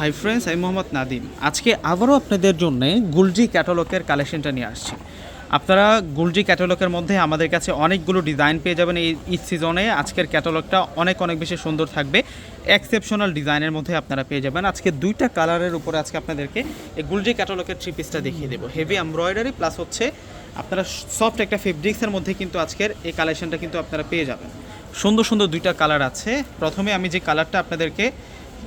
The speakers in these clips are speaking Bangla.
হাই ফ্রেন্ডস আমি মোহাম্মদ নাদিম আজকে আবারও আপনাদের জন্য গুলজি ক্যাটালগের কালেকশনটা নিয়ে আসছি। আপনারা গুলজি ক্যাটালগের মধ্যে আমাদের কাছে অনেকগুলো ডিজাইন পেয়ে যাবেন এই ঈদ সিজনে আজকের ক্যাটালগটা অনেক অনেক বেশি সুন্দর থাকবে। এক্সেপশনাল ডিজাইনের মধ্যে আপনারা পেয়ে যাবেন। আজকে দুইটা কালারের উপরে আজকে আপনাদেরকে এই গুলজি ক্যাটালগের থ্রি পিসটা দেখিয়ে দেবো। হেভি এমব্রয়ডারি প্লাস হচ্ছে আপনারা সফট একটা ফেব্রিক্সের মধ্যে কিন্তু আজকের এই কালেকশনটা কিন্তু আপনারা পেয়ে যাবেন। সুন্দর সুন্দর দুইটা কালার আছে। প্রথমে আমি যে কালারটা আপনাদেরকে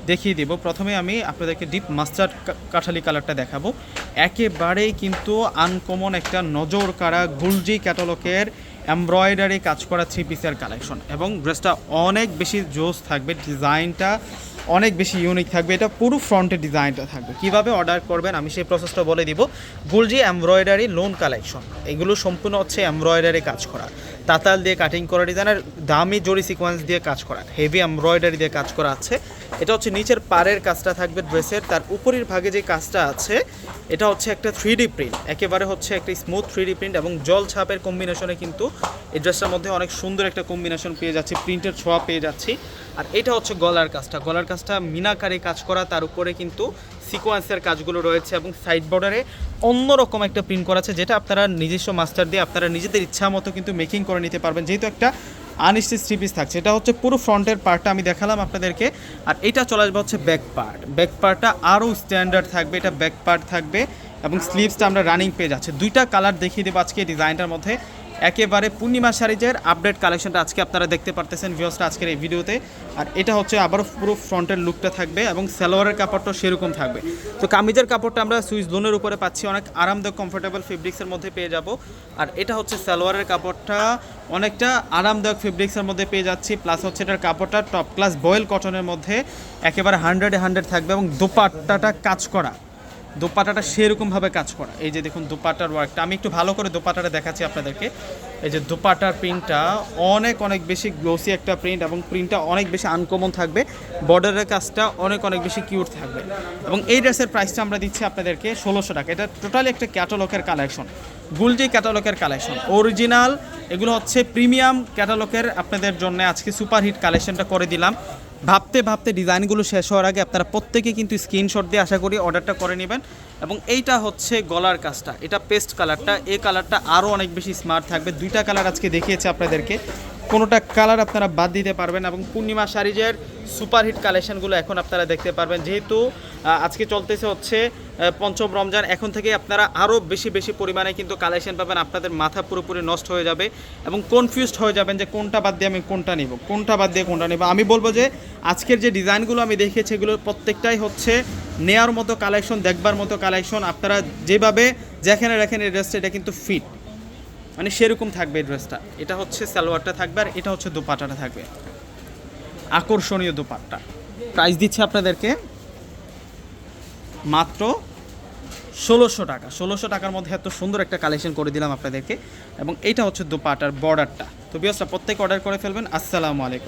দেখিয়ে দেব। প্রথমে আমি আপনাদেরকে ডিপ মাস্টার্ড কাঠালি কালারটা দেখাবো। একেবারেই কিন্তু আনকমন একটা নজর কাড়া গুলজি ক্যাটালগের এমব্রয়ডারি কাজ করা থ্রি পিসের কালেকশন এবং ড্রেসটা অনেক বেশি জোস থাকবে, ডিজাইনটা অনেক বেশি ইউনিক থাকবে, এটা পুরো ফ্রন্টের ডিজাইনটা থাকবে। কীভাবে অর্ডার করবেন আমি সেই প্রসেসটা বলে দিব। গুলজি এমব্রয়ডারি লোন কালেকশন এগুলো সম্পূর্ণ হচ্ছে এমব্রয়ডারি কাজ করা। তাতাল দিয়ে কাটিং করা ডিজাইনের দামি জরি সিকোয়েন্স দিয়ে কাজ করা হেভি এমব্রয়ডারি দিয়ে কাজ করা আছে। এটা হচ্ছে নিচের পাড়ের কাজটা থাকবে ড্রেসের, তার উপরের ভাগে যে কাজটা আছে, এটা হচ্ছে একটা থ্রি প্রিন্ট। একেবারে হচ্ছে একটা স্মুথ থ্রি প্রিন্ট এবং জল ছাপের কম্বিনেশনে কিন্তু এই ড্রেসটার মধ্যে অনেক সুন্দর একটা কম্বিনেশন পেয়ে যাচ্ছি, প্রিন্টের ছোঁয়া পেয়ে যাচ্ছি। আর এটা হচ্ছে গলার কাজটা। গলার কাজটা মিনাকারে কাজ করা, তার উপরে কিন্তু সিকোয়েন্সের কাজগুলো রয়েছে এবং সাইড বর্ডারে অন্যরকম একটা প্রিন্ট করা আছে, যেটা আপনারা নিজস্ব মাস্টার দিয়ে আপনারা নিজেদের ইচ্ছা মতো কিন্তু মেকিং করে নিতে পারবেন। যেহেতু একটা আনস্টিচ থ্রি পিস থাকছে। এটা হচ্ছে পুরো ফ্রন্টের পার্টটা আমি দেখালাম আপনাদেরকে। আর এটা চলে আসবে হচ্ছে ব্যাক পার্ট। ব্যাক পার্টটা আরও স্ট্যান্ডার্ড থাকবে, এটা ব্যাক পার্ট থাকবে এবং স্লিভসটা আমরা রানিং পেয়ে যাচ্ছে দুইটা কালার দেখিয়ে দেবো আজকে ডিজাইনটার মধ্যে। একেবারে পূর্ণিমা শাড়িজের আপডেট কালেকশনটা আজকে আপনারা দেখতে পারতেছেন ভিউসটা আজকের এই ভিডিওতে। আর এটা হচ্ছে আবারও পুরো ফ্রন্টের লুকটা থাকবে এবং সালোয়ারের কাপড়টা সেরকম থাকবে। তো কামিজের কাপড়টা আমরা সুইচ লোনের উপরে পাচ্ছি, অনেক আরামদায়ক কমফোর্টেবল ফেব্রিক্সের মধ্যে পেয়ে যাব। আর এটা হচ্ছে সালোয়ারের কাপড়টা, অনেকটা আরামদায়ক ফেব্রিক্সের মধ্যে পেয়ে যাচ্ছি। প্লাস হচ্ছে এটার কাপড়টা টপ ক্লাস বয়েল কটনের মধ্যে একেবারে হান্ড্রেডে হান্ড্রেড থাকবে এবং দোপাট্টাটা কাজ করা। দোপাটাটা সেরকমভাবে কাজ করা। এই যে দেখুন দোপাটার ওয়ার্কটা আমি একটু ভালো করে দোপাটাটা দেখাচ্ছি আপনাদেরকে। এই যে দোপাটার প্রিন্টটা অনেক অনেক বেশি গ্লোসি একটা প্রিন্ট এবং প্রিন্টটা অনেক বেশি আনকমন থাকবে। বর্ডারের কাজটা অনেক অনেক বেশি কিউট থাকবে। এবং এই ড্রেসের প্রাইসটা আমরা দিচ্ছি আপনাদেরকে ষোলোশো টাকা। এটা টোটালি একটা ক্যাটালগের কালেকশন গুলজি ক্যাটালগের কালেকশন অরিজিনাল এগুলো হচ্ছে প্রিমিয়াম ক্যাটালগের আপনাদের জন্য আজকে সুপারহিট কালেকশনটা করে দিলাম। ভাবতে ভাবতে ডিজাইনগুলো শেষ হওয়ার আগে আপনারা প্রত্যেকে কিন্তু স্ক্রিনশট দিয়ে আশা করি অর্ডারটা করে নেবেন। এবং এইটা হচ্ছে গলার কাজটা। এটা পেস্ট কালারটা। এই কালারটা আরও অনেক বেশি স্মার্ট থাকবে। দুইটা কালার আজকে দেখিয়েছে আপনাদেরকে। কোনোটা কালার আপনারা বাদ দিতে পারবেন এবং পূর্ণিমা শাড়িজের সুপারহিট কালেকশনগুলো এখন আপনারা দেখতে পারবেন। যেহেতু আজকে চলতেছে হচ্ছে পঞ্চম রমজান, এখন থেকে আপনারা আরও বেশি বেশি পরিমাণে কিন্তু কালেকশন পাবেন। আপনাদের মাথা পুরোপুরি নষ্ট হয়ে যাবে এবং কনফিউজড হয়ে যাবেন যে কোনটা বাদ দিয়ে আমি কোনটা নিব, কোনটা বাদ দিয়ে কোনটা নেব। আমি বলব যে আজকের যে ডিজাইনগুলো আমি দেখিয়েছি এগুলোর প্রত্যেকটাই হচ্ছে নেয়ার মতো কালেকশন দেখবার মতো কালেকশন আপনারা যেভাবে যেখানে রাখেন এই ড্রেসটা এটা কিন্তু ফিট মানে সেরকম থাকবে ড্রেসটা এটা হচ্ছে সালোয়ারটা থাকবে আর এটা হচ্ছে দোপাটাটা থাকবে। আকর্ষণীয় দোপাট্টা। প্রাইস দিচ্ছে আপনাদেরকে মাত্র ষোলোশো টাকা। ষোলোশো টাকার মধ্যে এত সুন্দর একটা কালেকশন করে দিলাম আপনাদেরকে। এবং এটা হচ্ছে দোপাটার বর্ডারটা তো বিয়সটা প্রত্যেক অর্ডার করে ফেলবেন। আসসালামু আলাইকুম।